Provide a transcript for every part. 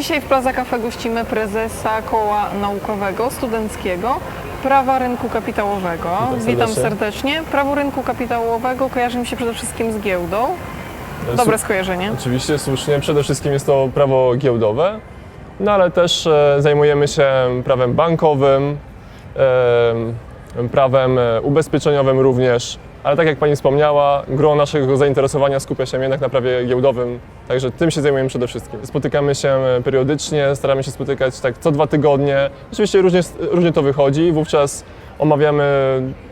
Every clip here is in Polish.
Dzisiaj w Plaza Cafe gościmy prezesa Koła Naukowego Studenckiego Prawa Rynku Kapitałowego. Witam Witam serdecznie. serdecznie. Prawo Rynku Kapitałowego kojarzy mi się przede wszystkim z giełdą. Dobre Su- skojarzenie. Oczywiście, słusznie. Przede wszystkim jest to prawo giełdowe, no ale też e, zajmujemy się prawem bankowym, e, prawem e, ubezpieczeniowym również. Ale tak jak Pani wspomniała, gro naszego zainteresowania skupia się jednak na prawie giełdowym, także tym się zajmujemy przede wszystkim. Spotykamy się e, periodycznie, staramy się spotykać tak co dwa tygodnie. Oczywiście różnie, różnie to wychodzi, wówczas omawiamy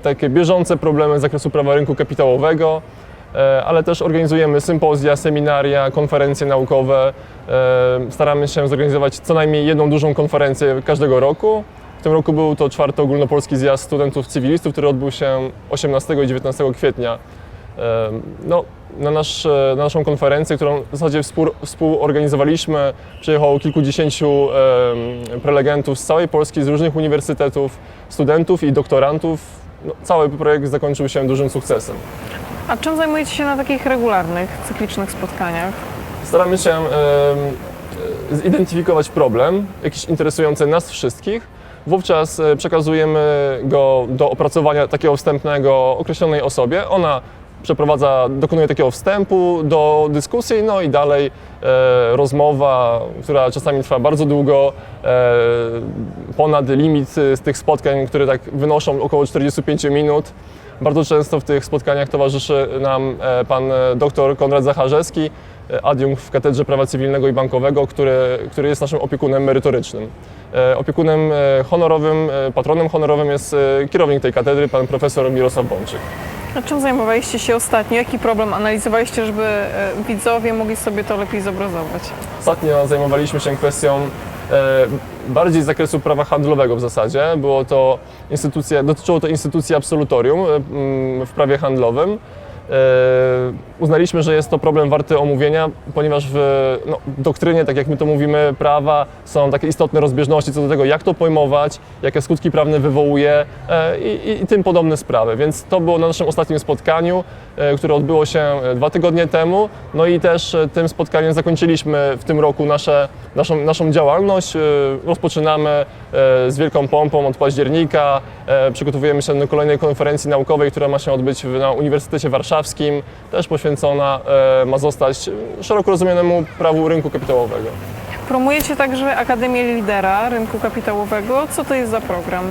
takie bieżące problemy z zakresu prawa rynku kapitałowego, E, ale też organizujemy sympozja, seminaria, konferencje naukowe. E, Staramy się zorganizować co najmniej jedną dużą konferencję każdego roku. W tym roku był to czwarty ogólnopolski zjazd studentów cywilistów, który odbył się 18 i 19 kwietnia. No, na, nasz, e, na naszą konferencję, którą w zasadzie współ, współorganizowaliśmy, przyjechało kilkudziesięciu prelegentów z całej Polski, z różnych uniwersytetów, studentów i doktorantów. No, cały projekt zakończył się dużym sukcesem. A czym zajmujecie się na takich regularnych, cyklicznych spotkaniach? Staramy się e, zidentyfikować problem, jakiś interesujący nas wszystkich. Wówczas e, przekazujemy go do opracowania takiego wstępnego określonej osobie. Ona przeprowadza, dokonuje takiego wstępu do dyskusji, no i dalej e, rozmowa, która czasami trwa bardzo długo, e, ponad limit e, z tych spotkań, które tak wynoszą około 45 minut. Bardzo często w tych spotkaniach towarzyszy nam e, pan dr Konrad Zacharzewski, adiunkt w Katedrze Prawa Cywilnego i Bankowego, który, który jest naszym opiekunem merytorycznym. E, Opiekunem e, honorowym, e, patronem honorowym jest e, kierownik tej katedry, pan profesor Mirosław Bączyk. A czym zajmowaliście się ostatnio? Jaki problem analizowaliście, żeby e, widzowie mogli sobie to lepiej zobrazować? Ostatnio zajmowaliśmy się kwestią e, bardziej z zakresu prawa handlowego w zasadzie. Było to instytucja, dotyczyło to instytucji absolutorium e, w prawie handlowym. Uznaliśmy, że jest to problem warty omówienia, ponieważ w no, doktrynie, tak jak my to mówimy, prawa są takie istotne rozbieżności co do tego, jak to pojmować, jakie skutki prawne wywołuje e, i, i, tym podobne sprawy. Więc to było na naszym ostatnim spotkaniu, e, które odbyło się e, dwa tygodnie temu. No i też e, tym spotkaniem zakończyliśmy w tym roku nasze, naszą, naszą działalność. E, Rozpoczynamy e, z wielką pompą od października. E, Przygotowujemy się do kolejnej konferencji naukowej, która ma się odbyć w- na Uniwersytecie Warszawskim, też poświęcona e, ma zostać szeroko rozumianemu prawu rynku kapitałowego. Promujecie także Akademię Lidera Rynku Kapitałowego. Co to jest za program?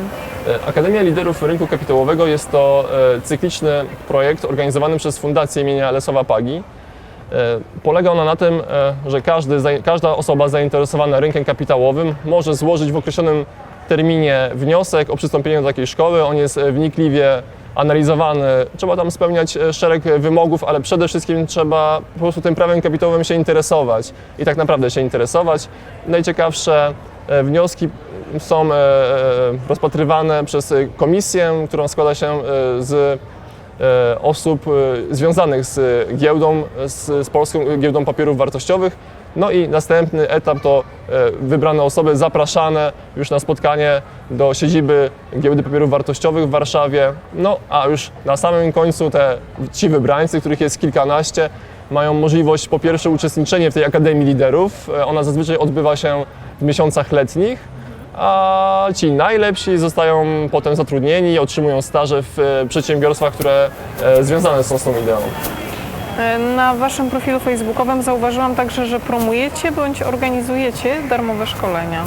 E, Akademia Liderów Rynku Kapitałowego jest to e, cykliczny projekt organizowany przez Fundację imienia Lesowa Pagi. Polega ona na tym, że każdy, każda osoba zainteresowana rynkiem kapitałowym może złożyć w określonym terminie wniosek o przystąpienie do takiej szkoły. On jest wnikliwie analizowany. Trzeba tam spełniać e, szereg wymogów, ale przede wszystkim trzeba po prostu tym prawem kapitałowym się interesować i tak naprawdę się interesować. Najciekawsze e, wnioski są e, e, rozpatrywane przez e, komisję, którą składa się e, z e, osób e, związanych z giełdą, z Polską Giełdą Papierów Wartościowych. No i następny etap to e, wybrane osoby zapraszane już na spotkanie do siedziby Giełdy Papierów Wartościowych w Warszawie. No a już na samym końcu te ci wybrańcy, których jest kilkanaście, mają możliwość po pierwsze uczestniczenia w tej Akademii Liderów. E, Ona zazwyczaj odbywa się w miesiącach letnich a ci najlepsi zostają potem zatrudnieni otrzymują staże w e, przedsiębiorstwach, które związane są z tą ideą. Na waszym profilu facebookowym zauważyłam także, że promujecie bądź organizujecie darmowe szkolenia.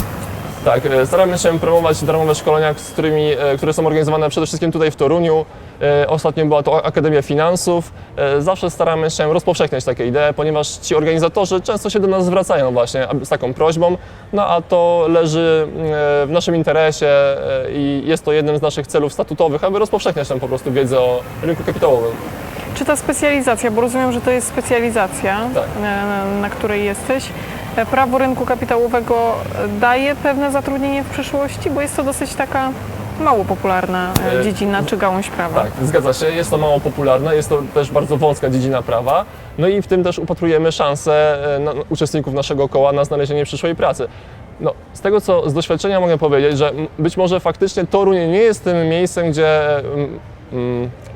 Tak, e, staramy się promować darmowe szkolenia, z którymi, e, które są organizowane przede wszystkim tutaj w Toruniu. E, Ostatnio była to Akademia Finansów. Zawsze staramy się rozpowszechniać takie idee, ponieważ ci organizatorzy często się do nas zwracają właśnie z taką prośbą, no a to leży w naszym interesie i jest to jednym z naszych celów statutowych, aby rozpowszechniać tam po prostu wiedzę o rynku kapitałowym. Czy ta specjalizacja, bo rozumiem, że to jest specjalizacja, Tak. e, na której jesteś, e, prawo rynku kapitałowego daje pewne zatrudnienie w przyszłości, bo jest to dosyć taka mało popularna e, dziedzina czy gałąź prawa. Tak, zgadza się. Jest to mało popularne, jest to też bardzo wąska dziedzina prawa. No i w tym też upatrujemy szansę na, na uczestników naszego koła na znalezienie przyszłej pracy. No, z tego co z doświadczenia mogę powiedzieć, że być może faktycznie Toruń nie jest tym miejscem, gdzie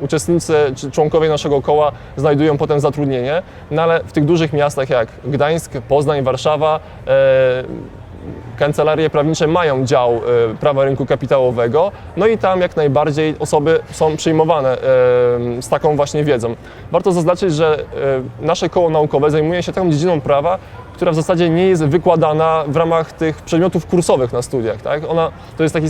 uczestnicy czy członkowie naszego koła znajdują potem zatrudnienie, no ale w tych dużych miastach jak Gdańsk, Poznań, Warszawa e, kancelarie prawnicze mają dział e, prawa rynku kapitałowego, no i tam jak najbardziej osoby są przyjmowane e, z taką właśnie wiedzą. Warto zaznaczyć, że nasze koło naukowe zajmuje się taką dziedziną prawa, która w zasadzie nie jest wykładana w ramach tych przedmiotów kursowych na studiach. Tak? Ona to jest taki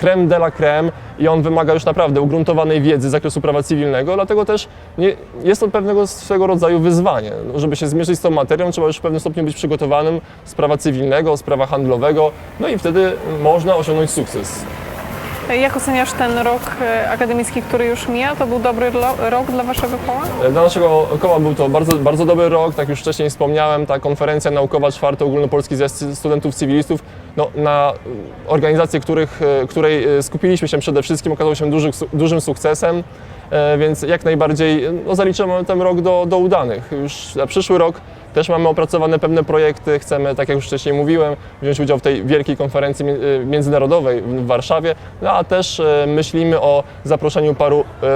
creme de la creme i on wymaga już naprawdę ugruntowanej wiedzy z zakresu prawa cywilnego, dlatego też nie, jest to pewnego swego rodzaju wyzwanie. No, Żeby się zmierzyć z tą materią, trzeba już w pewnym stopniu być przygotowanym z prawa cywilnego, z prawa handlowego, no i wtedy można osiągnąć sukces. Jak oceniasz ten rok e, akademicki, który już mija? To był dobry rok dla Waszego koła? Dla naszego koła był to bardzo, bardzo dobry rok, tak już wcześniej wspomniałem, ta konferencja naukowa, czwarty ogólnopolski zjazd studentów cywilistów, no, na organizację których, y, której skupiliśmy się przede wszystkim, okazał się duży, dużym sukcesem, e, więc jak najbardziej no, zaliczymy ten rok do, do udanych. Już na przyszły rok też mamy opracowane pewne projekty, chcemy, tak jak już wcześniej mówiłem, wziąć udział w tej wielkiej konferencji y, międzynarodowej w Warszawie, no a też e, myślimy o zaproszeniu paru e,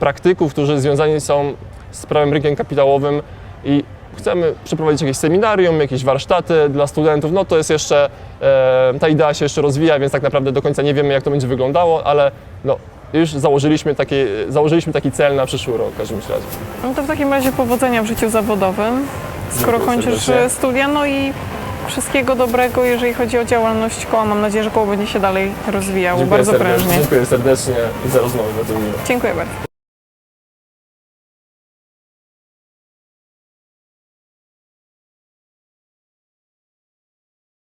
praktyków, którzy związani są z prawem rynkiem kapitałowym i chcemy przeprowadzić jakieś seminarium, jakieś warsztaty dla studentów. No to jest jeszcze, e, ta idea się jeszcze rozwija, więc tak naprawdę do końca nie wiemy, jak to będzie wyglądało, ale no, już założyliśmy taki, założyliśmy taki cel na przyszły rok w każdym razie. No to w takim razie powodzenia w życiu zawodowym, skoro Dziękuję kończysz studia, no i wszystkiego dobrego, jeżeli chodzi o działalność koła. Mam nadzieję, że koło będzie się dalej rozwijało bardzo serdecznie, prężnie. dziękuję serdecznie za rozmowę, bardzo miło. Dziękuję bardzo.